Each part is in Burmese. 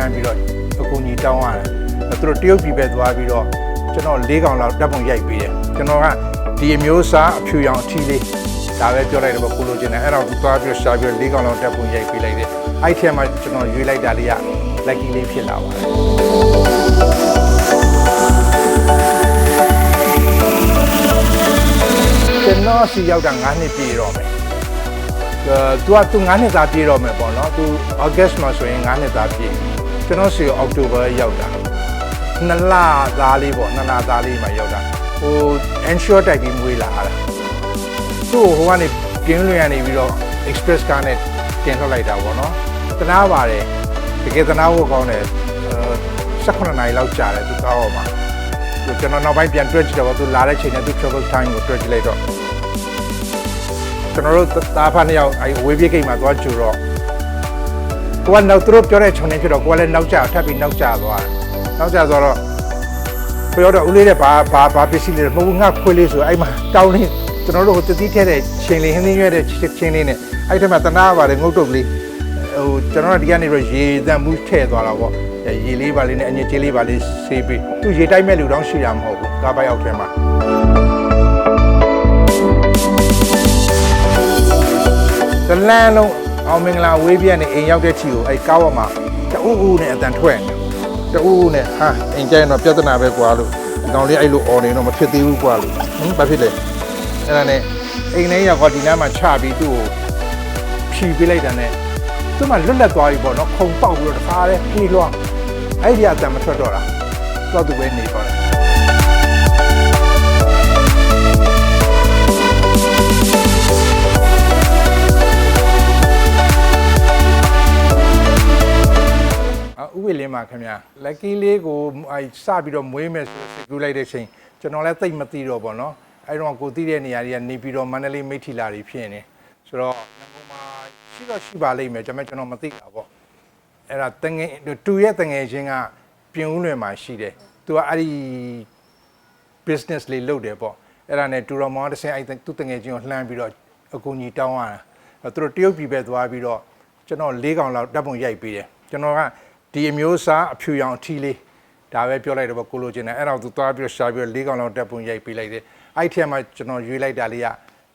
လှမ်းပြီးတော့အကူအညီတောင်းရတယ်သူတို့တရုတ်ပြည်ပဲသွားပြီးတော့ကျွန်တော်၄កောင်လောက်ဓာတ်ပုံရိုက်ပေးတယ်ကျွန်တော်ကဒီအမျိုးအစားအဖြူရောင်အထီးလေးဒါပဲပြောလိုက်တော့ကိုလိုချင်တယ်အဲ့တော့သူသွားပြီးတော့ရှာပြီးတော့၄កောင်လောက်ဓာတ်ပုံရိုက်ပေးလိုက်တယ်အဲ့ထဲမှာကျွန်တော်ရွေးလိုက်တာလေးက lucky လေးဖြစ်လာပါတယ် ကျွန်တော်စီရောက်တာ9နှစ်ပြည့်တော့မယ်။အဲသူကသူ9နှစ်သားပြည့်တော့မယ်ပေါ့နော်။ तू August မှာဆိုရင်9နှစ်သားပြည့်။ ကျွန်တော်စီ October ရောက်တာ။နှစ်လသားလေးပေါ့နှစ်လသားလေးမှာရောက်တာ။ဟို ensure တိုက်ပြီးမွေးလာတာ။သူ့ကိုဟိုကနေပြင်းလွင်ရနေပြီးတော့ express car နဲ့တင်ထွက်လိုက်တာပေါ့နော်။တနာပါတယ်။တကယ်တနာဖို့ကောင်းတယ်။အဲ18နာရီလောက်ကြာတယ်သူကားပေါ်မှာ။သူကျွန်တော်နောက်ပိုင်းပြန်တွက်ကြည့်တော့သူလာတဲ့ချိန်နဲ့သူ travel time ကိုတွက်ကြည့်လိုက်တော့ကျွန်တော်တို့သားဖားနှစ်ယောက်အဲဝေးပြေးဂိတ်မှာသွားကြူတော့ ကိုကနောက်သူတို့ပြောတဲ့ခြုံနေဖြစ်တော့ကိုကလည်းနောက်ကျထပ်ပြီးနောက်ကျသွားတယ်နောက်ကျသွားတော့ပြောတော့ဦးလေးတဲ့ဘာဘာဘာပစ္စည်းလေးမဟုတ်ဘူးငါခွေးလေးဆိုအဲ့မှာတောင်းလေးကျွန်တော်တို့ဟိုတတိထဲတဲ့ချင်းလေးဟင်းသင်းရွက်တဲ့ချင်းလေးနဲ့အဲ့ထက်မှာတနာပါတယ်ငုတ်တုတ်လေးဟိုကျွန်တော်တို့ဒီကနေတော့ရေတန်မှုထည့်သွားတာပေါ့ရေလေးပါလေးနဲ့အညစ်အကြေးလေးပါလေးဆေးပြီးသူရေတိုက်မဲ့လူတော့ရှိတာမဟုတ်ဘူးကားပိုက်အောက်ထဲမှာတလန်းလုံး အောင်မင်္ဂလာဝေးပြက်နေအိမ်ရောက်တဲ့ချီကိုအဲကားပေါ်မှာတူးဦးနဲ့အတန်ထွက်နေတူးနဲ့ဟာအိမ်ကျရင်တော့ပြဿနာပဲကွာလို့ဒီကောင်လေးအဲ့လိုអော်နေတော့မဖြစ်သေးဘူးကွာလို့ဟင်ဘာဖြစ်လဲအဲ့ဒါနဲ့အိမ်လေးရောက်ကဒီနားမှာချပြီးသူ့ကိုဖြီပေးလိုက်တာနဲ့သူ့မှာလွတ်လပ်သွားပြီပေါ့နော်ခုံပေါက်ပြီးတော့တခါတည်းပြေးလွှားအဲ့ဒီအတန်မထွက်တော့တာတော့သူပဲနေတော့တယ် ပ္ပေလင်းပါခင်ဗျာလက်ကီလေးကိုအဲစပြီးတော့မွေးမယ်ဆိုစကူလိုက်တဲ့ချိန်ကျွန်တော်လည်းသိပ်မသိတော့ဘောနော်အဲတော့ကိုသိတဲ့နေရာတွေကနေပြီးတော့မန္တလေးမိထီလာတွေဖြစ်နေဆိုတော့ငကုံမှာရှိတော့ရှိပါလိမ့်မယ်ကျွန်တော်ကျွန်တော်မသိတာပေါ့အဲ့ဒါတငယ်တူရဲ့တငယ်ချင်းကပြင်ဦးလွင်မှာရှိတယ်သူကအဲ့ဒီ business လေးလုပ်တယ်ပေါ့အဲ့ဒါနဲ့တူတော်မောင်တစ်ဆင့်အဲ့သူတငယ်ချင်းကိုလှမ်းပြီးတော့အကူအညီတောင်းရတာအဲ့သူတို့တရုတ်ပြည်ပဲသွားပြီးတော့ကျွန်တော်၄កောင်လောက်ဓာတ်ပုံရိုက်ပေးတယ်ကျွန်တော်က ဒီအမျိုးအစားအဖြူရောင်အထီးလေးဒါပဲပြောလိုက်တော့ကိုလိုချင်တယ်အဲ့တော့သူသွားပြီးတော့ရှာပြီးတော့၄កောင်လောက်ဓာတ်ပုံရိုက်ပေးလိုက်တယ်အဲ့ထဲမှာကျွန်တော်ရွေးလိုက်တာလေးက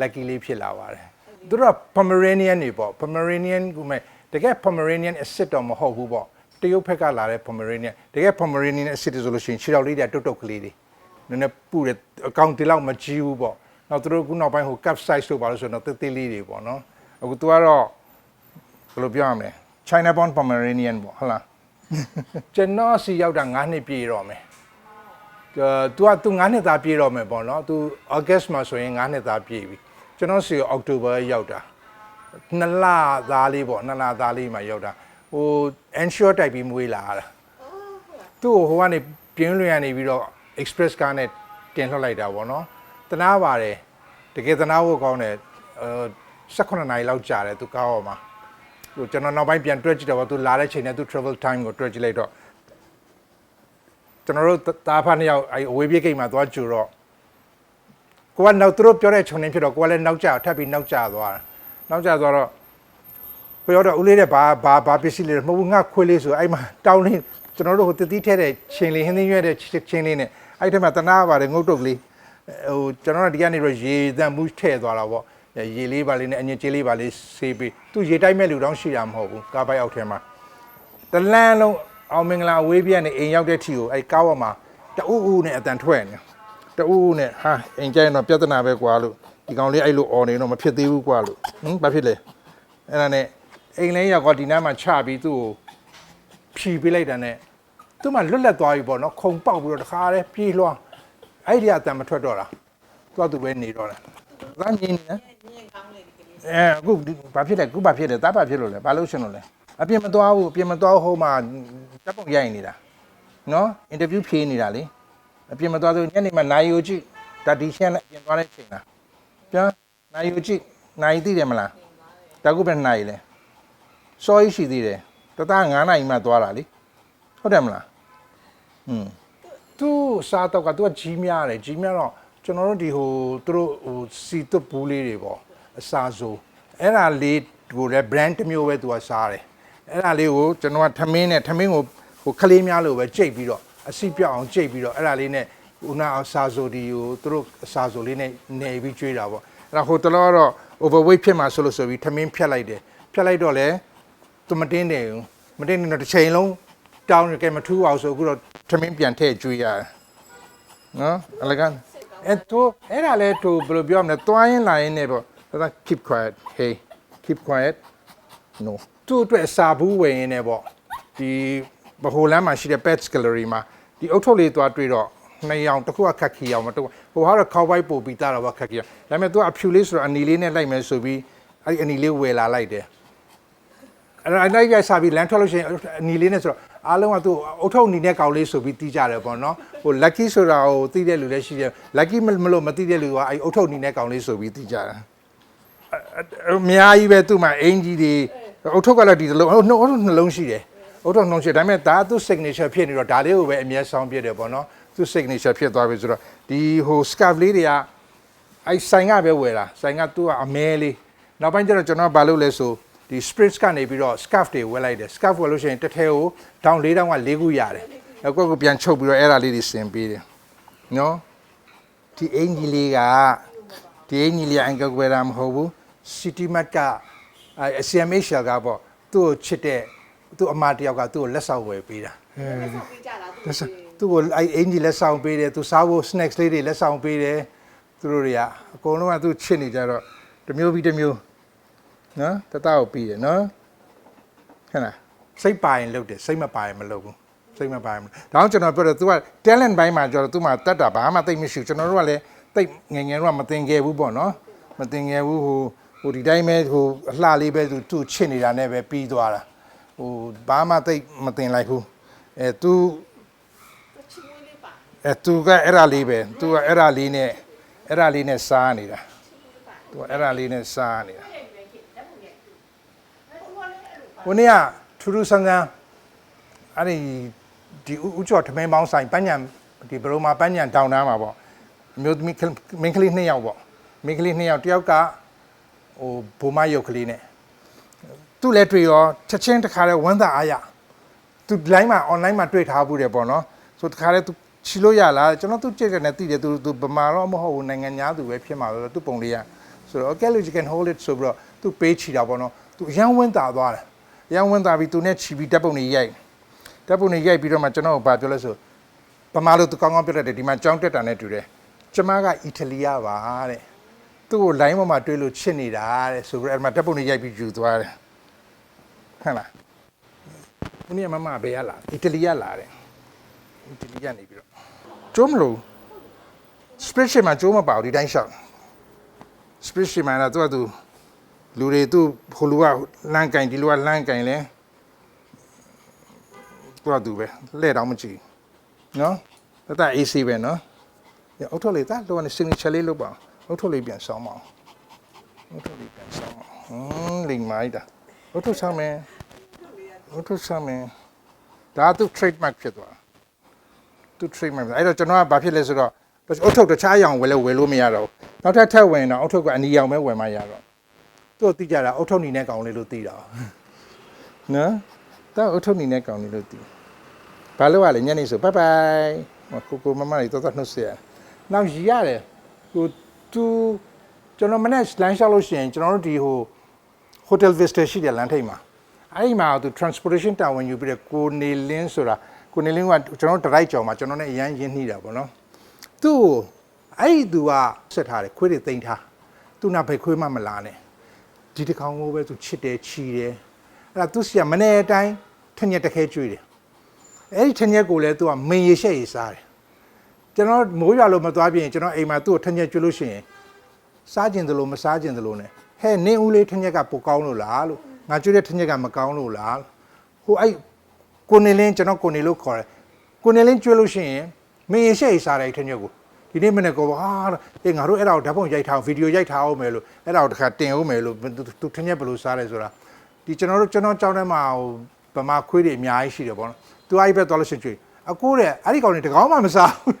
lucky လေးဖြစ်လာပါတယ်သူတို့က Pomeranian နေပေါ့ Pomeranian ကမဲ့တကယ် Pomeranian အစ်စ်တော့မဟုတ်ဘူးပေါ့တရုတ်ဘက်ကလာတဲ့ Pomeranian တကယ် Pomeranian အစ်စ်ဆိုလို့ရှိရင်ခြေထောက်လေးတွေတုတ်တုတ်ကလေးတွေနည်းနည်းပူတယ်အကောင့်ဒီလောက်မကြီးဘူးပေါ့နောက်သူတို့ခုနောက်ပိုင်းဟို cap size လို့ပါလို့ဆိုတော့တေးသေးလေးတွေပေါ့နော်အခု तू ကတော့ဘယ်လိုပြောရမလဲ China born Pomeranian ပေါ့ဟုတ်လား ကျွန်တော်စီရောက်တာ9နှစ်ပြည့်တော့မယ်အဲ तू က तू 9နှစ်သားပြည့်တော့မယ်ပေါ့နော် तू August မှာဆိုရင်9နှစ်သားပြည့်ပြီကျွန်တော်စီ October ရောက်တာနှစ်လသားလေးပေါ့နှစ်လသားလေးမှာရောက်တာဟို ensure တိုက်ပြီးမွေးလာတာ သူ့ကိုဟိုကနေပြင်းလွင်ရနေပြီးတော့ express car နဲ့တင်ထွက်လိုက်တာပေါ့နော်တနာပါတယ်တကယ်တနာဖို့ကောင်းတယ်အဲ18နာရီလောက်ကြာတယ်သူကားပေါ်မှာ ဟိုကျွန်တော်နောက်ပိုင်းပြန်တွက်ကြည့်တော့သူလာတဲ့ချိန်နဲ့သူ travel time ကိုတွက်ကြည့်လိုက်တော့ကျွန်တော်တို့သားဖားနှစ်ယောက်အဲအဝေးပြေးဂိတ်မှာသွားကြူတော့ကိုကနောက်သူတို့ပြောတဲ့ခြုံနေဖြစ်တော့ကိုကလည်းနောက်ကျထပ်ပြီးနောက်ကျသွားတာနောက်ကျသွားတော့ကိုရောက်တော့ဦးလေးတဲ့ဘာဘာဘာပစ္စည်းလေးမဟုတ်ဘူးငါခွေးလေးဆိုအဲ့မှာတောင်းလေးကျွန်တော်တို့ဟိုတတိထဲတဲ့ချင်းလေးဟင်းသင်းရွက်တဲ့ချင်းလေးနဲ့အဲ့ထဲမှာတနာပါတယ်ငုတ်တုတ်လေးဟိုကျွန်တော်တို့ဒီကနေတော့ရေတန်မှုထည့်သွားတာပေါ့ ရေလေးပါလေးနဲ့အညစ်အကြေးလေးပါလေးဆေးပြီးသူရေတိုက်မဲ့လူတော့ရှိတာမဟုတ်ဘူးကားပိုက်အောက်ထဲမှာတလန်းလုံးအောင်မင်္ဂလာဝေးပြက်နေအိမ်ရောက်တဲ့ထီကိုအဲ့ကားပေါ်မှာတူးဦးနဲ့အတန်ထွက်နေတူးဦးနဲ့ဟာအိမ်ကျရင်တော့ပြဿနာပဲကွာလို့ဒီကောင်လေးအဲ့လိုអော်နေတော့မဖြစ်သေးဘူးကွာလို့ဟင်ဘာဖြစ်လဲအဲ့ဒါနဲ့အိမ်လေးရောက်ကဒီနားမှာချပြီးသူ့ကိုဖြီပေးလိုက်တာနဲ့သူ့မှာလွတ်လပ်သွားပြီပေါ့နော်ခုံပေါက်ပြီးတော့တခါတည်းပြေးလွှားအဲ့ဒီအတန်မထွက်တော့တာသူကသူပဲနေတော့တာသာ ညင်းနေနော်အဲအခုဒီဘာဖြစ်လဲအခုဘာဖြစ်လဲတားဘာဖြစ်လို့လဲဘာလို့ရှင်လို့လဲအပြင်မသွားဘူးအပြင်မသွားဘူးဟိုမှာတပ်ပုံရိုက်နေတာနော်အင်တာဗျူးဖြေနေတာလေအပြင်မသွားသေးဘူးညနေမှနိုင်ယူကြည့်ဒါဒီရှင်းနဲ့အပြင်သွားတဲ့ချိန်လားပြန်နိုင်ယူကြည့်နိုင်သိတယ်မလားတကုပဲနိုင်လေစောကြီးရှိသေးတယ်တသား9နိုင်မှသွားတာလေဟုတ်တယ်မလားอืมသူစားတော့ကသူကကြီးများတယ်ကြီးများတော့ ကျွန်တော်တို့ဒီဟိုသူတို့ဟိုစီတွတ်ဘူးလေးတွေပေါ့အစာဆိုအဲ့ဒါလေးကိုလည်း brand တစ်မျိုးပဲသူကစားတယ်အဲ့ဒါလေးကိုကျွန်တော်ကထမင်းနဲ့ထမင်းကိုဟိုခလေးများလို့ပဲကြိတ်ပြီးတော့အစီပြောက်အောင်ကြိတ်ပြီးတော့အဲ့ဒါလေးနဲ့ဦးနာအစာဆိုဒီကိုသူတို့အစာဆိုလေးနဲ့နေပြီးကျွေးတာပေါ့အဲ့ဒါဟိုတလောတော့ overweight ဖြစ်မှာဆိုလို့ဆိုပြီးထမင်းဖြတ်လိုက်တယ်ဖြတ်လိုက်တော့လေသူမတင်းတယ်ဘူးမတင်းနေတော့တစ်ချိန်လုံးတောင်းရကဲမထူးအောင်ဆိုအခုတော့ထမင်းပြန်ထည့်ကျွေးရတယ်နော်အလကန် အဲ့တော့အဲ့ဒါလေသူဘယ်လိုပြောမလဲတွိုင်းလာရင်းနဲ့ပေါ့ဒါ keep quiet hey keep quiet no သူ့အတွက်စာဘူးဝင်ရင်းနဲ့ပေါ့ဒီဘဟိုလမ်းမှာရှိတဲ့ pets gallery မှာဒီအုတ်ထုတ်လေးသွားတွေ့တော့နှစ်ယောက်တစ်ခုကခက်ခီအောင်မတူဟိုဟာတော့ cowboy ပို့ပြီးသားတော့ခက်ခီအောင်ဒါပေမဲ့သူကအဖြူလေးဆိုတော့အနီလေးနဲ့လိုက်မယ်ဆိုပြီးအဲ့ဒီအနီလေးဝယ်လာလိုက်တယ်အဲ့ဒါအဲ့ဒါကြီးစားပြီးလမ်းထွက်လို့ရှိရင်အနီလေးနဲ့ဆိုတော့ အားလုံးကသူအုတ်ထုတ်အနီနဲ့ကောင်လေးဆိုပြီးတီးကြတယ်ပေါ့နော်ဟို lucky ဆိုတာဟိုတီးတဲ့လူလည်းရှိတယ် lucky မလို့မတီးတဲ့လူကအဲ့အုတ်ထုတ်အနီနဲ့ကောင်လေးဆိုပြီးတီးကြတယ်အများကြီးပဲသူ့မှာအင်ကြီးတွေအုတ်ထုတ်ကလည်းဒီတစ်လုံးအုတ်နှုတ်နှလုံးရှိတယ်အုတ်ထုတ်နှလုံးရှိတယ်ဒါပေမဲ့ဒါသူ့ signature ဖြစ်နေတော့ဒါလေးကိုပဲအမြဲဆောင်ပြတယ်ပေါ့နော်သူ့ signature ဖြစ်သွားပြီဆိုတော့ဒီဟို scarf လေးတွေကအဲဆိုင်ကပဲဝယ်တာဆိုင်ကသူ့ကအမဲလေးနောက်ပိုင်းကျတော့ကျွန်တော်ကဘာလုပ်လဲဆို ဒီ spritz ကနေပြီးတော့ scarf တွေဝယ်လိုက်တယ် scarf ဝယ်လို့ရှိရင်တစ်ထဲကိုတောင်း၄တောင်းက၄ခုရတယ်အခုကပြန်ချုပ်ပြီးတော့အဲ့ဒါလေးတွေဆင်ပေးတယ်နော်ဒီအင်ကြီးလေးကဒီအင်ကြီးလေးအင်္ဂကွယ်တာမဟုတ်ဘူး city mart ကအဲ CMH ကပေါ့သူ့ကိုချစ်တဲ့သူ့အမတယောက်ကသူ့ကိုလက်ဆောင်ဝယ်ပေးတာလက်ဆောင်ပေးကြလားသူလက်ဆောင်သူ့ကိုအဲအင်ကြီးလက်ဆောင်ပေးတယ်သူစားဖို့ snacks လေးတွေလက်ဆောင်ပေးတယ်သူတို့တွေကအကုန်လုံးကသူ့ချစ်နေကြတော့တစ်မျိုးပြီးတစ်မျိုး နော်တတကိုပြီးတယ်နော်ဟဲ့လားစိတ်ပါရင်လုပ်တယ်စိတ်မပါရင်မလုပ်ဘူးစိတ်မပါရင်မလုပ်ဒါအောင်ကျွန်တော်ပြောတယ် तू က talent ဘိုင်းမှာကျတော့ तू မှာတတ်တာဘာမှသိပ်မရှိဘူးကျွန်တော်တို့ကလည်းသိပ်ငယ်ငယ်တော့မတင်ခဲ့ဘူးပေါ့နော်မတင်ခဲ့ဘူးဟိုဟိုဒီတိုင်းပဲဟိုအလှလေးပဲ तू သူ့ချစ်နေတာနဲ့ပဲပြီးသွားတာဟိုဘာမှသိပ်မတင်လိုက်ဘူးအဲ तू ချီမွေးလေးပါ အဲသူကအဲ့ဒါလေးပဲသူကအဲ့ဒါလေးနဲ့အဲ့ဒါလေးနဲ့စားနေတာသူကအဲ့ဒါလေးနဲ့စားနေတာ ဟိုနေ့ကထူးထူးဆန်းဆန်းအဲ့ဒီဒီဥကျော်ထမင်းပေါင်းဆိုင်ပန်းညံဒီဘရိုမာပန်းညံတောင်တန်းမှာပေါ့မျိုးသမီးမင်းကလေးနှစ်ယောက်ပေါ့မင်းကလေးနှစ်ယောက်တယောက်ကဟိုဘိုမရုပ်ကလေးနဲ့သူ့လည်းတွေ့ရောချက်ချင်းတခါလဲဝမ်းသာအားရသူ line မှာ online မှာတွေ့ထားဘူးတယ်ပေါ့နော်ဆိုတခါလဲသူချီလို့ရလားကျွန်တော်သူ့ကြည့်တယ်နဲ့သိတယ်သူသူဗမာတော့မဟုတ်ဘူးနိုင်ငံသားသူပဲဖြစ်မှာလို့သူ့ပုံလေးရဆိုတော့ okay you can hold it ဆိုပြီးတော့သူ့ page ချီတာပေါ့နော်သူအရန်ဝမ်းသာသွားတယ် ရန်ဝင်းတာပြီး तू နဲ့ချီပြီးတပ်ပုံတွေရိုက်တပ်ပုံတွေရိုက်ပြီးတော့မှကျွန်တော်ကဘာပြောလဲဆိုဗမာလို तू ကောင်းကောင်းပြောတတ်တယ်ဒီမှာကြောင်းတက်တာနဲ့တူတယ်ကျမကအီတလီယာပါတဲ့သူ့ကို line ပေါ်မှာတွေ့လို့ချစ်နေတာတဲ့ဆိုပြီးတော့အဲ့မှာတပ်ပုံတွေရိုက်ပြီးယူသွားတယ်ဟုတ်လား။ဦးနေမမဘယ်ရလာအီတလီကလာတယ်။အီတလီကနေပြီးတော့ကျုံးမလို့ spreadsheet မှာကျုံးမပါဘူးဒီတိုင်းရှောက် spreadsheet မှာတော့သူကသူ လူတွေသူဟိုလူကလမ်းကင်ဒီလူကလမ်းကင်လဲသူကသူပဲလဲတော့မကြည့်နော်တတ AC ပဲနော်ရအောက်ထုတ်လေးတာလောကနေ signature လေးလုပ်ပါအောက်ထုတ်လေးပြန်ဆောင်းပါအောင်အောက်ထုတ်လေးပြန်ဆောင်းပါဟင်းလိမ်မိုက်တာအောက်ထုတ်ဆောင်းမယ်ဟုတ်တယ်ဆမ်းမယ်ဒါသူ trademark ဖြစ်သွားသူ trademark အဲ့တော့ကျွန်တော်ကဘာဖြစ်လဲဆိုတော့အုတ်ထုတ်တခြားအရောင်ဝယ်လို့ဝယ်လို့မရတော့ဘူးနောက်ထပ်ထပ်ဝင်တော့အုတ်ထုတ်ကအနီရောင်ပဲဝယ်မှရတော့ သူ့ကိုသိကြတာအုတ်ထုတ်နီနဲ့ကောင်လေးလို့သိတာနော်တော့အုတ်ထုတ်နီနဲ့ကောင်လေးလို့သိဘာလို့ ਆ လဲညနေဆိုဘိုင်ဘိုင်ကိုကိုမမလေးတော့တော့နှုတ်ဆက်နောက်ရရတယ်ဟိုသူကျွန်တော်မနေ့လမ်းလျှောက်လို့ရှိရင်ကျွန်တော်တို့ဒီဟို hotel vista ရှိတယ်လမ်းထိပ်မှာအဲ့ဒီမှာသူ transportation တာဝန်ယူပြီးတဲ့ကိုနေလင်းဆိုတာကိုနေလင်းကကျွန်တော်တို့ direct ကြောင်မှာကျွန်တော်နဲ့အရန်ရင်းနှီးတာပေါ့နော်သူ့ကိုအဲ့ဒီသူကဆက်ထားတယ်ခွေးတွေတိမ့်ထားသူ့နာဘယ်ခွေးမှမလာနဲ့ ဒီတစ်ကောင်ကိုပဲသူချစ်တယ်ချီတယ်အဲ့ဒါသူစီကမနေ့တိုင်းထညက်တစ်ခဲကျွေးတယ်အဲ့ဒီထညက်ကိုလည်းသူကမင်ရရှက်ရစားတယ်ကျွန်တော်မိုးရွာလို့မသွားပြင်ကျွန်တော်အိမ်မှာသူ့ကိုထညက်ကျွေးလို့ရှိရင်စားကျင်တယ်လို့မစားကျင်တယ်လို့ ਨੇ ဟဲ့နင်းဦးလေးထညက်ကပိုကောင်းလို့လားလို့ငါကျွေးတဲ့ထညက်ကမကောင်းလို့လားဟိုအဲ့ကိုနေလင်းကျွန်တော်ကိုနေလို့ခေါ်တယ်ကိုနေလင်းကျွေးလို့ရှိရင်မင်းရရှက်ရစားတယ်ထညက်ကို ဒီနေ့မနေ့ကောဟာအေးငါတို့အဲ့ဒါကိုဓာတ်ပုံရိုက်ထားအောင်ဗီဒီယိုရိုက်ထားအောင်မယ်လို့အဲ့ဒါကိုတစ်ခါတင်အောင်မယ်လို့သူထညက်ဘယ်လိုစားလဲဆိုတာဒီကျွန်တော်တို့ကျွန်တော်ကြောင်းထဲမှာဟိုဗမာခွေးတွေအများကြီးရှိတယ်ပေါ့နော်သူအဲ့ဒီဘက်သွားလို့ရှိရင်ကျွေးအကိုတဲ့အဲ့ဒီကောင်တွေတကောင်းမှမစားဘူး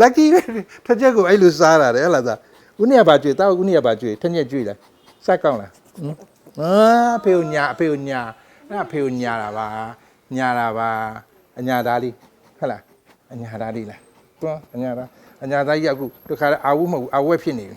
lucky ပဲထက်ချက်ကိုအဲ့လိုစားတာတယ်ဟဲ့လားသားဦးနေကဘာကျွေးတောက်ဦးနေကဘာကျွေးထက်ညက်ကျွေးလားစက်ကောင်းလားဟမ်အာအဖေကိုညာအဖေကိုညာအဲ့ဒါဖေကိုညာတာပါညာတာပါအညာသားလေးဟုတ်လားအညာသားလေးလားတွန်းအညာသား အညာသားကြီးကအခုတခါအာဝတ်မဟုတ်ဘူးအာဝက်ဖြစ်နေပြီ